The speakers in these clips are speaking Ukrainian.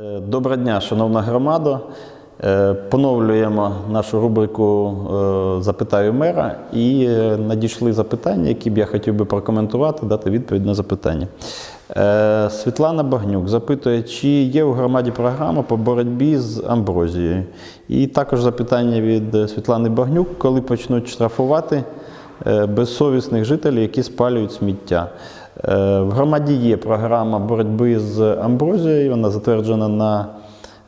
Е, Доброго дня, шановна громада. Е, Поновлюємо нашу рубрику е, Запитаю мера і надійшли запитання, які б я хотів би прокоментувати, дати відповідь на запитання. Світлана Багнюк запитує, чи є у громаді програма по боротьбі з амброзією. І також запитання від Світлани Багнюк, коли почнуть штрафувати безсовісних жителів, які спалюють сміття. Е, В громаді є програма боротьби з амброзією, вона затверджена на,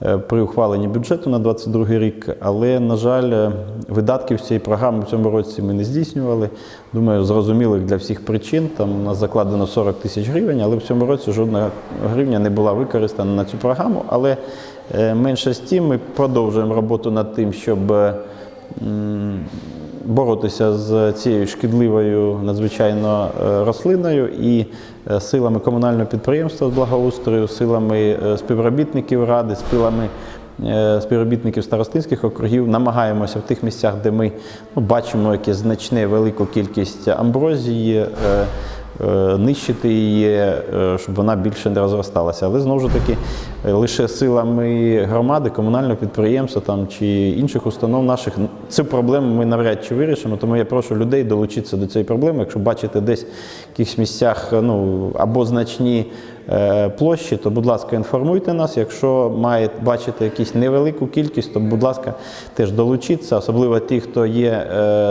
е, при ухваленні бюджету на 2022 рік, але, на жаль, е, видатків цієї програми в цьому році ми не здійснювали. Думаю, зрозумілих для всіх причин. Там у нас закладено 40 тисяч гривень, але в цьому році жодна гривня не була використана на цю програму. Але менше з тим ми продовжуємо роботу над тим, щоб боротися з цією шкідливою надзвичайно е, рослиною і е, силами комунального підприємства з благоустрою, силами е, співробітників ради, силами співробітників старостинських округів намагаємося в тих місцях, де ми ну, бачимо якесь значне велику кількість амброзії. Е, Нищити її, е, щоб вона більше не розросталася. Але знову ж таки, е, лише силами громади, комунального підприємства там, чи інших установ наших цю проблему ми навряд чи вирішимо. Тому я прошу людей долучитися до цієї проблеми. Якщо бачите десь в якихось місцях ну, або значні площі, то, будь ласка, інформуйте нас. Якщо маєте бачите якусь невелику кількість, то, будь ласка, теж долучіться, особливо ті, хто є,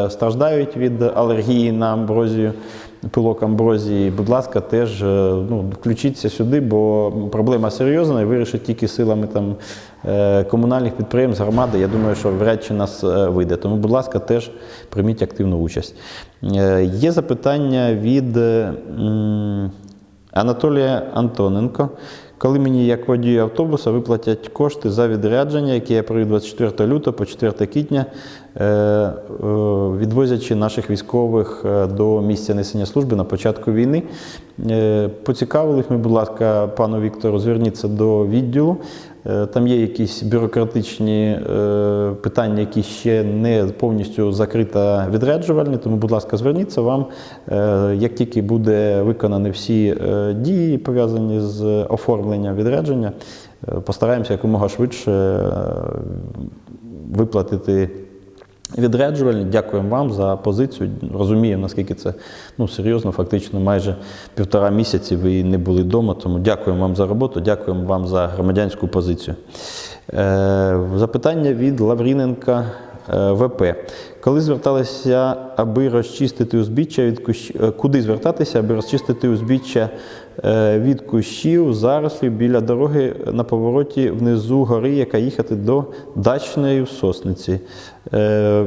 страждають від алергії на амброзію пилок амброзії, будь ласка, теж е, ну, включіться сюди, бо проблема серйозна і вирішить тільки силами там, е, комунальних підприємств, громади. Я думаю, що вряд чи нас е, вийде. Тому, будь ласка, теж прийміть активну участь. Є запитання від Анатолія Антоненко. Коли мені, як водію автобуса, виплатять кошти за відрядження, яке я провів 24 лютого по 4 квітня, е, е, відвозячи наших військових е, до місця несення служби на початку війни. поцікавили. Ми, будь ласка, пану Віктору, зверніться до відділу. Е, Там є якісь бюрократичні е, питання, які ще не повністю закрита відряджувальні. Тому, будь ласка, зверніться вам, е, як тільки буде виконані всі дії, пов'язані з оформленням відрядження, постараємося якомога швидше виплатити. Відряджувальні, дякуємо вам за позицію. Розуміємо, наскільки це ну, серйозно, фактично майже півтора місяці ви не були вдома. Тому дякуємо вам за роботу, дякуємо вам за громадянську позицію. Е, запитання від Лавріненка ВП. Коли зверталися, аби розчистити узбіччя від кущ... е, куди звертатися, аби розчистити узбіччя е, від кущів, зарослів біля дороги на повороті внизу гори, яка їхати до дачної в Сосниці. Е,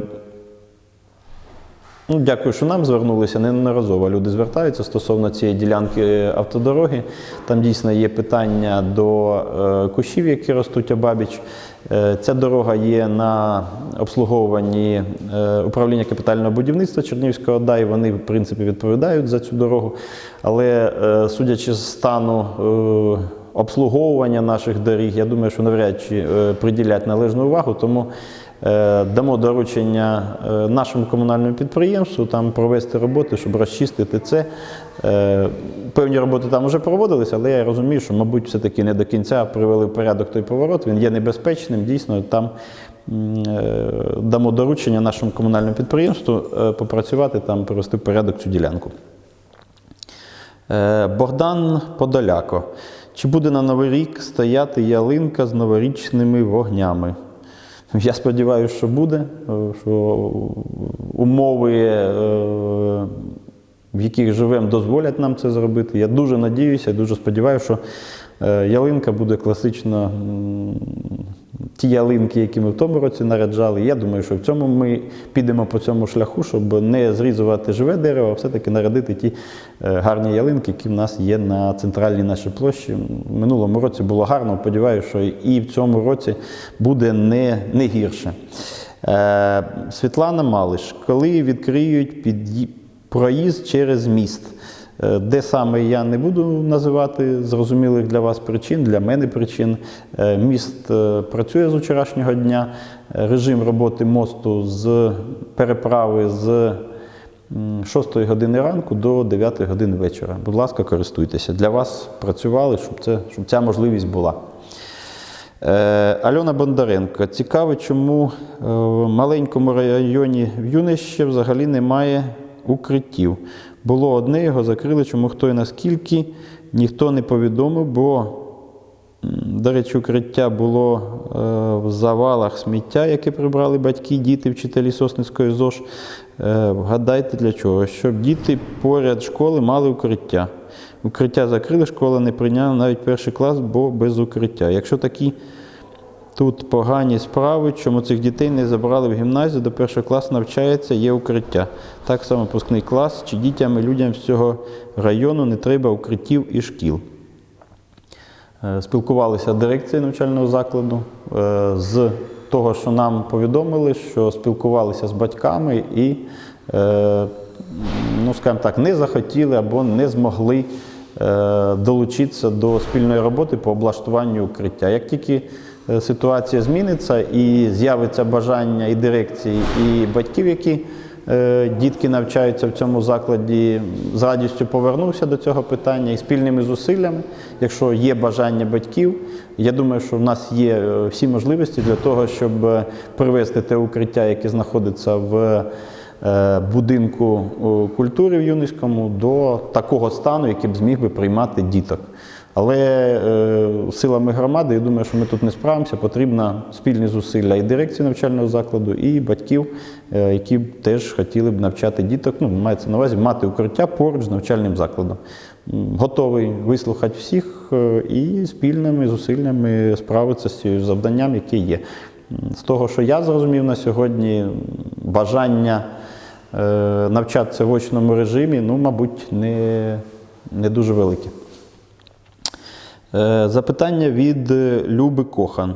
Ну, дякую, що нам звернулися. Неодноразово люди звертаються стосовно цієї ділянки автодороги. Там дійсно є питання до е, кущів, які ростуть обабіч. Е, Ця дорога є на обслуговуванні е, управління капітального будівництва Чернівського ОДА, і вони, в принципі, відповідають за цю дорогу. Але е, судячи з стану обслуговування наших доріг, я думаю, що навряд чи приділять належну увагу. Тому Дамо доручення е, нашому комунальному підприємству там провести роботи, щоб розчистити це. Е, Певні роботи там вже проводилися, але я розумію, що, мабуть, все-таки не до кінця привели в порядок той поворот. Він є небезпечним. Дійсно, там е, дамо доручення нашому комунальному підприємству е, попрацювати там, привести в порядок цю ділянку. Е, Богдан Подоляко. Чи буде на Новий рік стояти ялинка з новорічними вогнями? Я сподіваюся, що буде, е, що умови, е, в яких живемо, дозволять нам це зробити. Я дуже надіюся, дуже сподіваюся, що е, ялинка буде класично м, ті ялинки, які ми в тому році наряджали. Я думаю, що в цьому ми підемо по цьому шляху, щоб не зрізувати живе дерево, а все-таки нарядити ті е, гарні ялинки, які в нас є на центральній нашій площі. В минулому році було гарно, сподіваюся, що і в цьому році буде не, не гірше. Е, Світлана Малиш, коли відкриють під'ї- проїзд через міст? Е, Де саме я не буду називати зрозумілих для вас причин, для мене причин. Е, Міст е, працює з вчорашнього дня. Режим роботи мосту з переправи з 6 години ранку до 9 години вечора. Будь ласка, користуйтеся. Для вас працювали, щоб, це, щоб ця можливість була. Альона Бондаренко. Цікаво, чому в маленькому районі в Юнище взагалі немає укриттів. Було одне, його закрили, чому хто і наскільки, ніхто не повідомив, бо, до речі, укриття було е, в завалах сміття, яке прибрали батьки, діти, вчителі Сосницької ЗОЖ. Е, Вгадайте для чого? Щоб діти поряд школи мали укриття. Укриття закрили, школа не прийняла навіть перший клас, бо без укриття. Якщо такі тут погані справи, чому цих дітей не забрали в гімназію, до першого класу навчається, є укриття. Так само випускний клас, чи дітям і людям з цього району не треба укриттів і шкіл. Е, Спілкувалися дирекції навчального закладу е, з того, що нам повідомили, що спілкувалися з батьками і, е, ну, скажімо так, не захотіли або не змогли долучитися до спільної роботи по облаштуванню укриття. Як тільки ситуація зміниться і з'явиться бажання і дирекції, і батьків, які Е, Дітки навчаються в цьому закладі. З радістю повернувся до цього питання і спільними зусиллями, якщо є бажання батьків, я думаю, що в нас є е, всі можливості для того, щоб е, привести те укриття, яке знаходиться в е, будинку е, культури в Юницькому, до такого стану, який б зміг би приймати діток. Але е, силами громади, я думаю, що ми тут не справимося. Потрібно спільні зусилля і дирекції навчального закладу, і батьків, е, які теж хотіли б навчати діток. Ну, мається на увазі мати укриття поруч з навчальним закладом. Готовий вислухати всіх е, і спільними зусиллями справитися з цим завданням, яке є. З того, що я зрозумів на сьогодні, бажання е, навчатися в очному режимі, ну, мабуть, не, не дуже велике. Е, Запитання від е, Люби Кохан.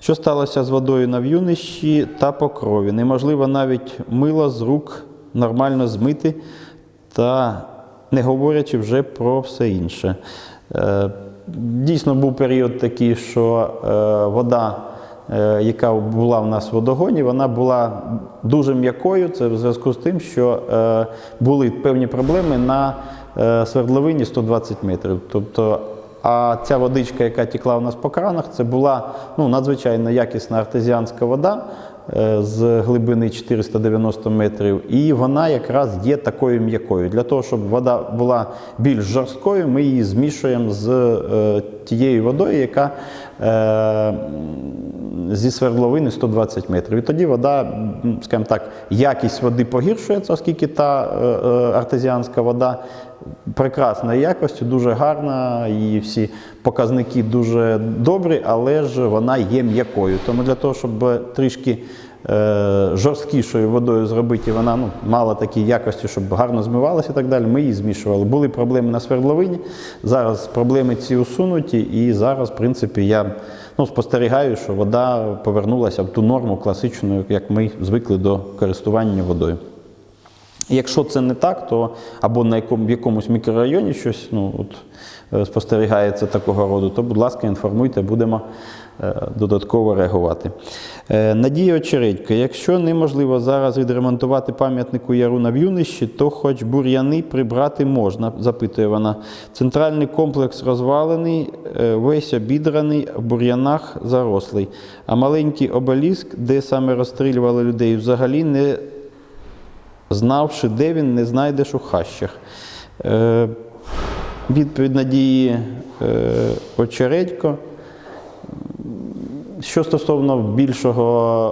Що сталося з водою на в'юнищі та по крові? Неможливо навіть мило з рук нормально змити, та не говорячи вже про все інше. Е, Дійсно був період такий, що вода, яка була в нас в водогоні, вона була дуже м'якою. Це в зв'язку з тим, що були певні проблеми на свердловині 120 метрів. Тобто а ця водичка, яка тікла у нас по кранах, це була ну, надзвичайно якісна артезіанська вода е, з глибини 490 метрів. І вона якраз є такою м'якою. Для того, щоб вода була більш жорсткою, ми її змішуємо з е, тією водою, яка е, зі свердловини 120 метрів. І тоді вода, скажімо так, якість води погіршується, оскільки та е, е, артезіанська вода прекрасної якості, дуже гарна, і всі показники дуже добрі, але ж вона є м'якою. Тому для того, щоб трішки е, жорсткішою водою зробити, вона ну, мала такі якості, щоб гарно змивалася і так далі, ми її змішували. Були проблеми на свердловині, зараз проблеми ці усунуті, і зараз, в принципі, я ну, спостерігаю, що вода повернулася в ту норму класичну, як ми звикли до користування водою. Якщо це не так, то або на якому, в якомусь мікрорайоні щось ну, от, е, спостерігається такого роду, то, будь ласка, інформуйте, будемо додатково реагувати. Е, Надія Очередько, якщо неможливо зараз відремонтувати пам'ятнику Яру на В'юнищі, то хоч бур'яни прибрати можна, запитує вона. Центральний комплекс розвалений, е, весь обідраний, в бур'янах зарослий. А маленький обеліск, де саме розстрілювали людей, взагалі не знавши, де він, не знайдеш у хащах. Е, відповідь Надії е, Очередько. Що стосовно більшого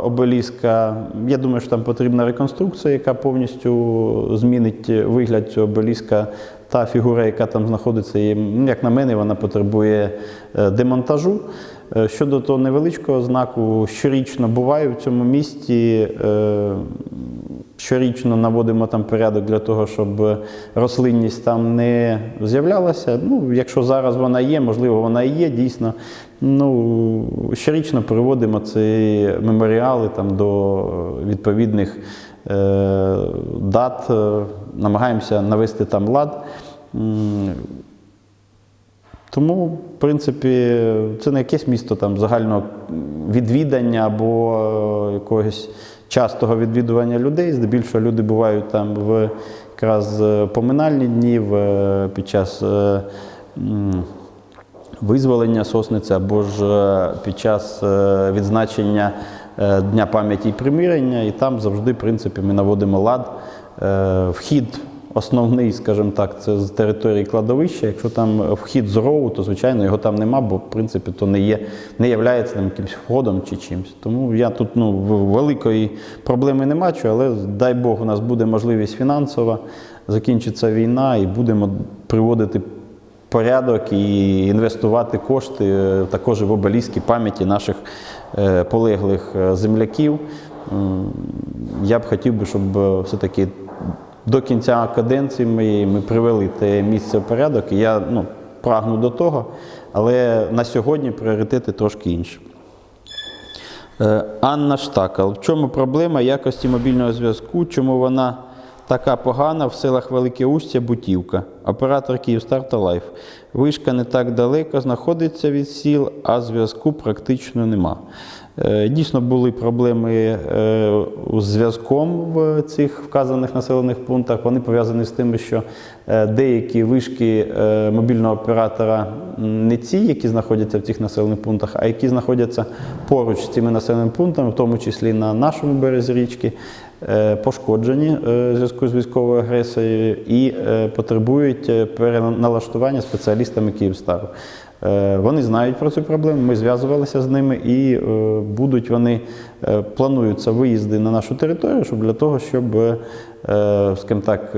обеліска, я думаю, що там потрібна реконструкція, яка повністю змінить вигляд цього обеліска. Та фігура, яка там знаходиться, і, ну, як на мене, вона потребує е, демонтажу. Е, Щодо того невеличкого знаку, щорічно буваю в цьому місті. е, Щорічно наводимо там порядок для того, щоб рослинність там не з'являлася. Ну, якщо зараз вона є, можливо, вона і є дійсно. Ну, щорічно приводимо ці меморіали там до відповідних е, дат, е, намагаємося навести там лад. Тому, в принципі, це не якесь місто там загального відвідання або е, якогось частого відвідування людей. Здебільшого люди бувають там в якраз е, поминальні дні, в, під час е, визволення сосниці або ж е, під час е, відзначення е, Дня пам'яті і примирення, і там завжди, в принципі, ми наводимо лад. Вхід основний, скажімо так, це з території кладовища. Якщо там вхід з рову, то звичайно його там нема, бо в принципі то не є, не являється там якимось входом чи чимось. Тому я тут ну, великої проблеми не бачу, але дай Бог, у нас буде можливість фінансова, закінчиться війна і будемо приводити порядок і інвестувати кошти е, також в обеліски пам'яті наших е, полеглих е, земляків. Я б хотів би, щоб все-таки до кінця каденції моєї ми привели те місце в порядок. І я ну, прагну до того, але на сьогодні пріоритети трошки інші. Анна Штакал. В чому проблема якості мобільного зв'язку? Чому вона така погана в селах Велике Устя, Бутівка? Оператор Київстар та Лайф. Вишка не так далеко знаходиться від сіл, а зв'язку практично нема. Е, Дійсно були проблеми е, з зв'язком в цих вказаних населених пунктах. Вони пов'язані з тим, що е, деякі вишки е, мобільного оператора не ті, які знаходяться в цих населених пунктах, а які знаходяться поруч з цими населеними пунктами, в тому числі на нашому березі річки, е, пошкоджені е, в зв'язку з військовою агресією і е, потребують е, переналаштування спеціалістами Київстару. Е, Вони знають про цю проблему, ми зв'язувалися з ними і е, будуть вони е, плануються виїзди на нашу територію, щоб для того, щоб скажімо так,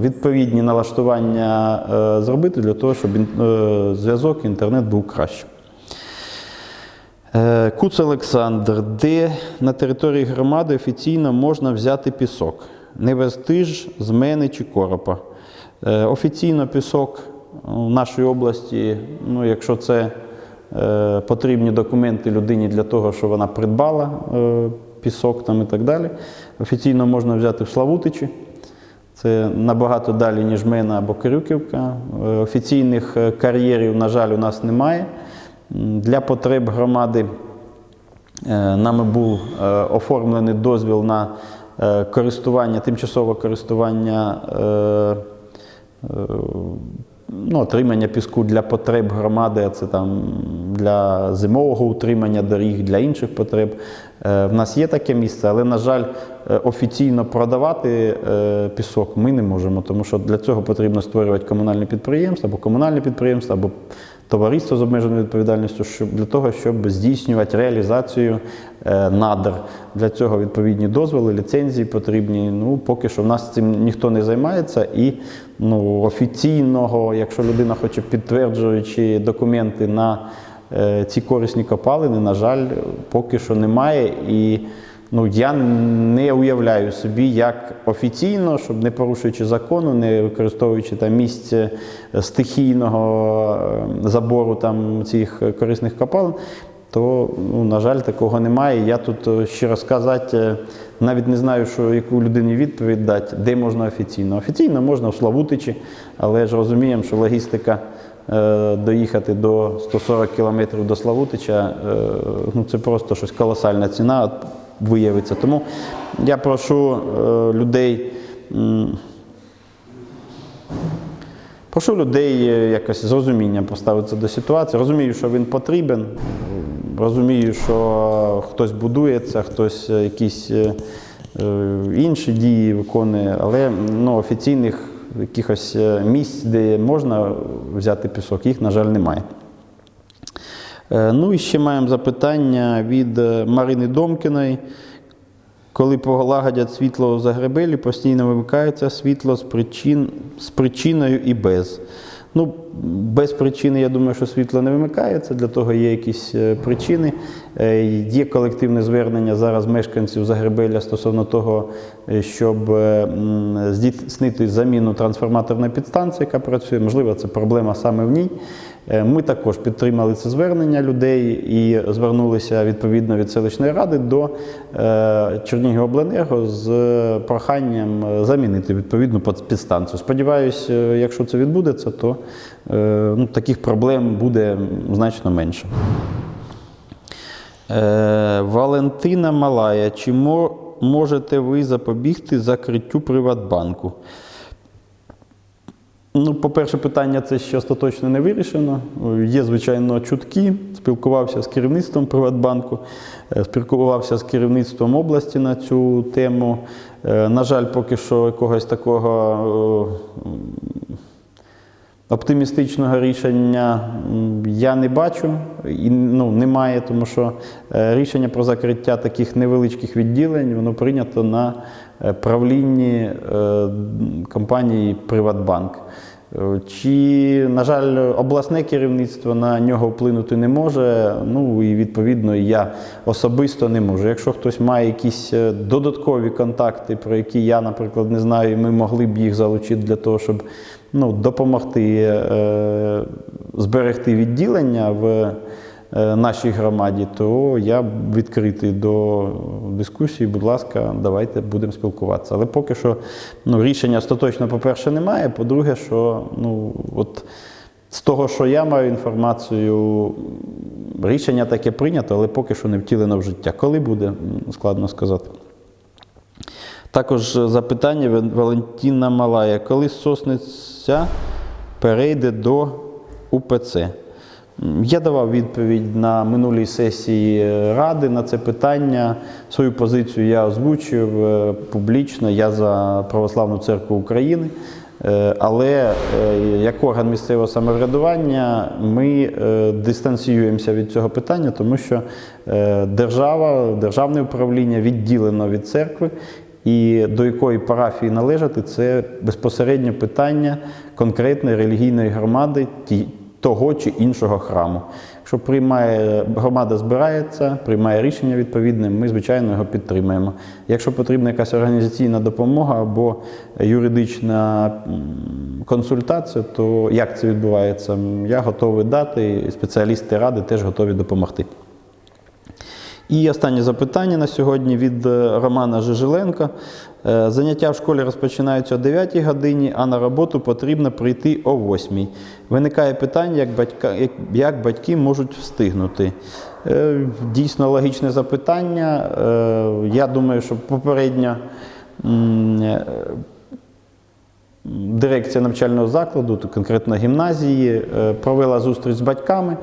відповідні налаштування зробити для того, щоб зв'язок інтернет був кращим. Куц Олександр, де на території громади офіційно можна взяти пісок? Не вестиж, з мене чи коропа. Офіційно пісок у нашій області, ну, якщо це е, потрібні документи людині для того, щоб вона придбала е, пісок там і так далі, офіційно можна взяти в Славутичі. Це набагато далі, ніж Мена або Кирюківка. Е, Офіційних е, кар'єрів, на жаль, у нас немає. Для потреб громади е, нами був оформлений дозвіл на користування, тимчасове користування. Ну, отримання піску для потреб громади, а це там для зимового утримання доріг, для інших потреб. Е, В нас є таке місце, але, на жаль, е, офіційно продавати е, пісок ми не можемо, тому що для цього потрібно створювати комунальне підприємство або комунальне підприємство, або товариство з обмеженою відповідальністю, щоб для того, щоб здійснювати реалізацію е, надр. Для цього відповідні дозволи, ліцензії потрібні. Ну, поки що в нас цим ніхто не займається, і ну, офіційного, якщо людина хоче підтверджуючи документи на е, ці корисні копалини, на жаль, поки що немає. І ну, я не уявляю собі, як офіційно, щоб не порушуючи закону, не використовуючи там місце стихійного е, забору там цих корисних копалин, то, ну, на жаль, такого немає. Я тут е, щиро сказати, е, навіть не знаю, що яку людині відповідь дати, де можна офіційно. Офіційно можна в Славутичі, але ж розуміємо, що логістика е, доїхати до 140 кілометрів до Славутича, е, ну, це просто щось колосальна ціна виявиться. Тому я прошу е, людей. Прошу людей е, якось з розумінням поставитися до ситуації. Розумію, що він потрібен. Розумію, що хтось будується, хтось е, якісь інші дії виконує, але ну, офіційних якихось місць, де можна взяти пісок, їх, на жаль, немає. Е, Ну і ще маємо запитання від е, Марини Домкіної. Коли полагодять світло у Загребелі, постійно вимикається світло з, причин, з причиною і без. Ну, без причини, я думаю, що світло не вимикається, для того є якісь е, причини. Є колективне звернення зараз мешканців Загребеля стосовно того, щоб здійснити заміну трансформаторної підстанції, яка працює. Можливо, це проблема саме в ній. Е, Ми також підтримали це звернення людей і звернулися відповідно від селищної ради до е, Чернігівобленерго з проханням е, замінити відповідну підстанцію. Сподіваюсь, е, якщо це відбудеться, то ну, таких проблем буде значно менше. Валентина Малая, чи можете ви запобігти закриттю Приватбанку? Ну, по-перше, питання це ще остаточно не вирішено. Є, звичайно, чутки. Спілкувався з керівництвом Приватбанку, е, спілкувався з керівництвом області на цю тему. Е, На жаль, поки що якогось такого е, оптимістичного рішення я не бачу і ну, немає, тому що рішення про закриття таких невеличких відділень воно прийнято на правлінні е, компанії Приватбанк. Е, Чи, на жаль, обласне керівництво на нього вплинути не може, ну і відповідно я особисто не можу. Якщо хтось має якісь е, додаткові контакти, про які я, наприклад, не знаю, і ми могли б їх залучити для того, щоб ну, допомогти е, зберегти відділення в е, нашій громаді, то я відкритий до дискусії. Будь ласка, давайте будемо спілкуватися. Але поки що ну, рішення остаточно, по-перше, немає. По-друге, що ну, от, з того, що я маю інформацію, рішення таке прийнято, але поки що не втілено в життя. Коли буде, складно сказати. Також запитання Валентина Малая. Коли Сосниця перейде до УПЦ? Я давав відповідь на минулій сесії Ради на це питання. Свою позицію я озвучив е, публічно. Я за Православну церкву України. Е, Але е, як орган місцевого самоврядування ми е, дистанціюємося від цього питання, тому що е, держава, державне управління відділено від церкви, і до якої парафії належати, це безпосередньо питання конкретної релігійної громади того чи іншого храму. Якщо приймає громада збирається, приймає рішення відповідне, ми звичайно його підтримуємо. Якщо потрібна якась організаційна допомога або юридична консультація, то як це відбувається? Я готовий дати, спеціалісти ради теж готові допомогти. І останнє запитання на сьогодні від е, Романа Жижиленка. Е, Заняття в школі розпочинаються о 9 годині, а на роботу потрібно прийти о 8. Виникає питання, як, батька, як, батьки можуть встигнути. Е, Дійсно логічне запитання. Е, Я думаю, що е, Дирекція навчального закладу, конкретно гімназії, провела зустріч з батьками.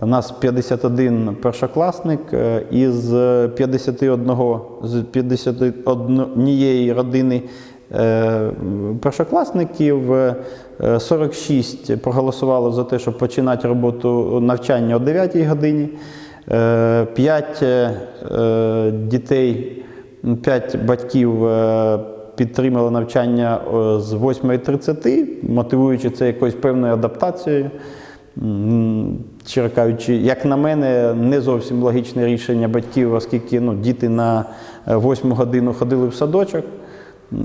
У нас 51 першокласник е, із 51, з 51 родини е, першокласників е, 46 проголосувало за те, щоб починати роботу навчання о 9 годині. 5 дітей, 5 батьків е, підтримали навчання е, з 8.30, мотивуючи це якоюсь певною адаптацією. Щиро кажучи, як на мене, не зовсім логічне рішення батьків, оскільки ну, діти на 8 годину ходили в садочок.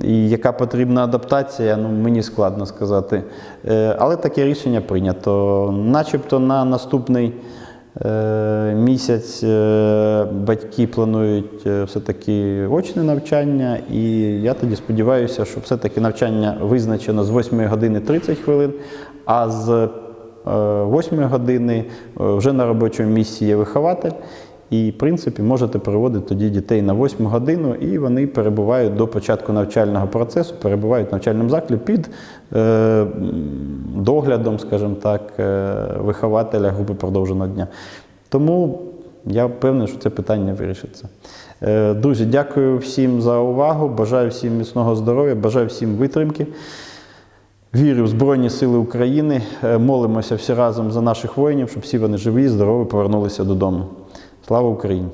І яка потрібна адаптація, ну мені складно сказати. Е, Але таке рішення прийнято. Начебто на наступний е, місяць е, батьки планують е, все-таки очне навчання, і я тоді сподіваюся, що все-таки навчання визначено з 8 години 30 хвилин, а з 8 години е, вже на робочому місці є вихователь. І, в принципі, можете переводити тоді дітей на 8 годину, і вони перебувають до початку навчального процесу, перебувають в навчальному закладі під е, доглядом, скажімо так, е, вихователя групи продовженого дня. Тому я впевнений, що це питання вирішиться. Е, друзі, дякую всім за увагу. Бажаю всім міцного здоров'я, бажаю всім витримки. Вірю в Збройні Сили України. Е, Молимося всі разом за наших воїнів, щоб всі вони живі здорові повернулися додому. Слава Україні!